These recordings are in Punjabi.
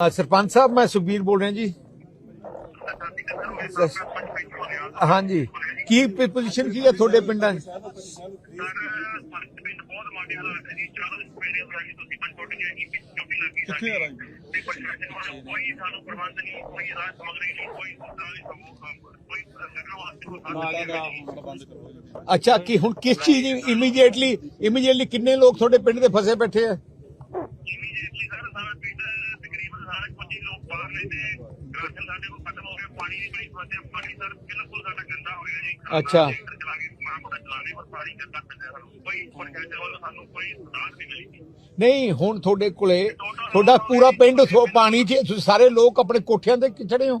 ਸਰਪੰਚ ਸਾਹਿਬ ਮੈਂ ਸੁਖਬੀਰ ਬੋਲ ਰਿਹਾ ਜੀ। ਹਾਂਜੀ। ਕੀ ਪੋਜੀਸ਼ਨ ਕੀ ਹੈ ਤੁਹਾਡੇ ਪਿੰਡਾਂ ਦਾ। ਅੱਛਾ ਕੀ ਹੁਣ ਕਿਸ ਚੀਜ਼ ਇਮੀਡੀਏਟਲੀ ਇਮੀਡੀਏਟਲੀ ਕਿੰਨੇ ਲੋਕ ਤੁਹਾਡੇ ਪਿੰਡ ਦੇ ਫਸੇ ਬੈਠੇ ਆ ਇਮੀਡੀਏਟਲੀ ਸਰ ਸਾਰਾ ਪਿੰਡ 25 ਲੋਕ ਬਾਹਰ ਨੇ ਤੇ ਰਾਸ਼ਨ ਸਾਡੇ ਕੋਲ ਖਤਮ ਹੋ ਗਿਆ ਪਾਣੀ ਦੀ ਬੜੀ ਸਮੱਸਿਆ ਪਾਣੀ ਸਰ ਬਿਲਕੁਲ ਸਾਡਾ ਗੰਦਾ ਹੋ ਗਿਆ ਜੀ। ਅੱਛਾ। ਚਲਾ ਕੇ ਮਾਂ ਪਤਾ ਚਲਾਣੇ ਪਰ ਸਾਰੀ ਗੰਦਾ ਪਿੰਡ ਹੈ ਸਾਨੂੰ ਕੋਈ ਪੰਚਾਇਤ ਵੱਲੋਂ ਸਾਨੂੰ ਕੋਈ ਸੁਧਾਰ ਨਹੀਂ ਮਿਲੀ ਨਹੀਂ ਹੁਣ ਤੁਹਾਡੇ ਕੋਲੇ ਤੁਹਾਡਾ ਪੂਰਾ ਪਿੰਡ ਥੋ- ਪਾਣੀ 'ਚ ਸਾਰੇ ਲੋਕ ਆਪਣੇ ਕੋਠਿਆਂ ਤੇ ਚੜੇ ਹੋ?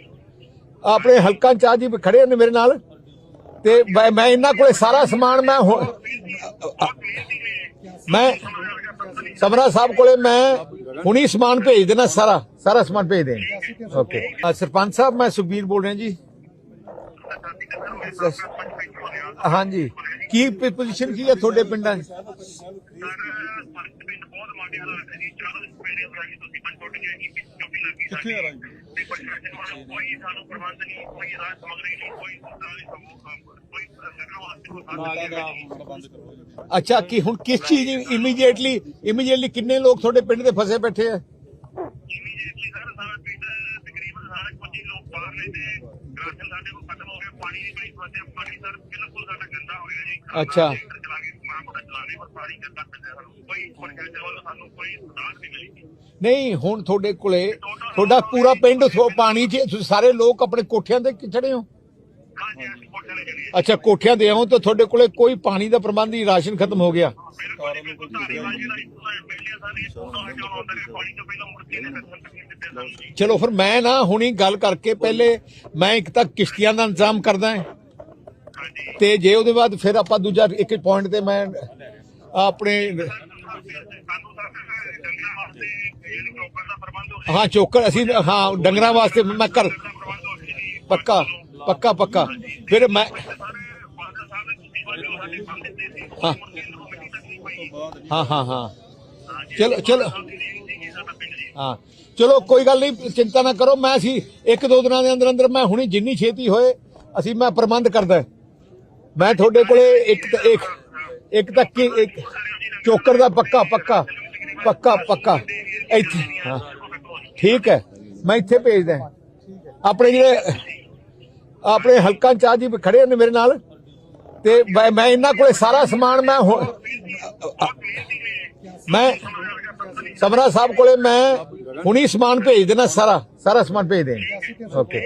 ਆਪਣੇ ਹਲਕਾ ਚਾਹ ਜੀ ਖੜੇ ਨੇ ਮੇਰੇ ਨਾਲ ਤੇ ਮੈਂ- ਇਹਨਾਂ ਕੋਲੇ ਸਾਰਾ ਸਮਾਨ ਮੈਂ ਮੈਂ ਸਮਰਾ ਸਾਹਿਬ ਕੋਲੇ ਮੈਂ ਹੁਣੀ ਸਮਾਨ ਭੇਜ ਦੇਣਾ ਸਾਰਾ ਸਾਰਾ ਸਮਾਨ ਭੇਜ ਦੇ ਓਕੇ ਸਰਪੰਚ ਸਾਹਿਬ ਮੈਂ ਸੁਖਬੀਰ ਬੋਲ ਰਿਹਾ ਜੀ ਹਾਂਜੀ ਕੀ ਪੋਜੀਸ਼ਨ ਕੀ ਹੈ ਤੁਹਾਡੇ ਪਿੰਡਾਂ 'ਚ ਕਿੱਥੇ ਆ ਰਾਜ ਤੇ ਪ੍ਰਸ਼ਾਸਨ ਵੱਲੋਂ ਕੋਈ ਸਾਨੂੰ ਪ੍ਰਬੰਧ ਨਹੀਂ ਕੋਈ ਰਾਜ ਸਮਗਰੀ ਨਹੀਂ ਕੋਈ ਸੁਵਿਧਾ ਨਹੀਂ ਸਾਨੂੰ ਕੋਈ ਸਰਕਾਰ ਵਾਸਤੇ ਨਾਲੇ ਦਾ ਹੁਣ ਬੰਦ ਕਰੋ ਜੀ। ਅੱਛਾ ਕੀ ਹੁਣ ਕਿਸ ਚੀਜ਼ ਇਮੀਡੀਏਟਲੀ ਇਮੀਡੀਏਟਲੀ ਕਿੰਨੇ ਲੋਕ ਤੁਹਾਡੇ ਪਿੰਡ ਦੇ ਫਸੇ ਬੈਠੇ ਆ ਇਮੀਡੀਏਟਲੀ ਸਰ ਸਾਰਾ ਪਿੰਡ ਤਕਰੀਬਨ ਸਾਰੇ 25 ਲੋਕ ਬਾਹਰ ਨੇ ਤੇ ਰਾਸ਼ਨ ਸਾਡੇ ਕੋਲ ਖਤਮ ਹੋ ਗਿਆ ਪਾਣੀ ਦੀ ਬੜੀ ਸਮੱਸਿਆ ਪਾਣੀ ਸਰ ਬਿਲਕੁਲ ਸਾਡਾ ਗੰਦਾ ਹੋ ਗਿਆ ਜੀ ਅੱਛਾ। ਚਲਾ ਕੇ ਮਾਂ ਪਤਾ ਚਲਾਣੇ ਪਰ ਸਾਰੀ ਗੰਦਾ ਪਿੰਡ ਹੈ। ਸਾਨੂੰ ਕੋਈ ਪੰਚਾਇਤ ਵੱਲੋਂ ਸਾਨੂੰ ਕੋਈ ਸੁਧਾਰ ਨਹੀਂ ਮਿਲੀ ਨਹੀਂ ਹੁਣ ਤੁਹਾਡੇ ਕੋਲੇ ਤੁਹਾਡਾ ਪੂਰਾ ਪਿੰਡ ਥੋ- ਪਾਣੀ 'ਚ ਤੁਸੀਂ ਸਾਰੇ ਲੋਕ ਆਪਣੇ ਕੋਠਿਆਂ ਤੇ ਚੜੇ ਹੋ? ਅੱਛਾ ਕੋਠਿਆਂ ਦੇ ਆਓ ਤਾਂ ਤੁਹਾਡੇ ਕੋਲੇ ਕੋਈ ਪਾਣੀ ਦਾ ਪ੍ਰਬੰਧ ਨਹੀਂ ਰਾਸ਼ਨ ਖਤਮ ਹੋ ਗਿਆ। ਚਲੋ ਫਿਰ ਮੈਂ ਨਾ ਹੁਣੀ ਗੱਲ ਕਰਕੇ ਪਹਿਲੇ ਮੈਂ ਇੱਕ ਤਾਂ ਕਿਸ਼ਤੀਆਂ ਦਾ ਇੰਤਜ਼ਾਮ ਕਰਦਾ ਹਾਂ। ਤੇ ਜੇ ਉਹਦੇ ਬਾਅਦ ਫਿਰ ਆਪਾਂ ਦੂਜਾ ਇੱਕ ਪੁਆਇੰਟ ਤੇ ਮੈਂ ਆਪਣੇ ਹਾਂ, ਚੋਕਰ, ਅਸੀਂ ਹਾਂ, ਡੰਗਰਾਂ ਵਾਸਤੇ ਮੈਂ ਕਰ ਪੱਕਾ ਪੱਕਾ ਪੱਕਾ। ਫਿਰ ਮੈਂ ਹਾਂ। ਹਾਂ ਹਾਂ ਹਾਂ। ਚਲੋ ਚਲੋ। ਹਾਂ। ਚਲੋ, ਕੋਈ ਗੱਲ ਨਹੀਂ, ਚਿੰਤਾ ਨਾ ਕਰੋ। ਮੈਂ ਅਸੀਂ ਇੱਕ ਦੋ ਦਿਨਾਂ ਦੇ ਅੰਦਰ ਅੰਦਰ ਮੈਂ ਹੁਣੀ ਜਿੰਨੀ ਛੇਤੀ ਹੋਏ, ਅਸੀਂ ਮੈਂ ਪ੍ਰਬੰਧ ਕਰਦਾ। ਮੈਂ ਤੁਹਾਡੇ ਕੋਲੇ ਇੱਕ ਇੱਕ ਇੱਕ ਤਾਂ ਕੀ ਇੱਕ ਚੋਕਰ ਦਾ ਪੱਕਾ ਪੱਕਾ ਪੱਕਾ ਪੱਕਾ। ਇੱਥੇ। ਹਾਂ। ਠੀਕ ਹੈ। ਮੈਂ ਇੱਥੇ ਭੇਜਦਾ ਆਪਣੇ ਜਿਹੜੇ, ਆਪਣੇ ਹਲਕਾ ਚਾਹ ਜੀ ਖੜੇ ਨੇ ਮੇਰੇ ਨਾਲ। ਤੇ ਮੈਂ- ਮੈਂ ਇਹਨਾਂ ਕੋਲੇ ਸਾਰਾ ਸਮਾਨ ਮੈਂ ਮੈਂ ਸਮਰਾ ਸਾਹਿਬ ਕੋਲੇ ਮੈਂ ਹੁਣੀ ਸਮਾਨ ਭੇਜ ਦੇਣਾ, ਸਾਰਾ ਸਾਰਾ ਸਮਾਨ ਭੇਜ ਦੇ ਓਕੇ।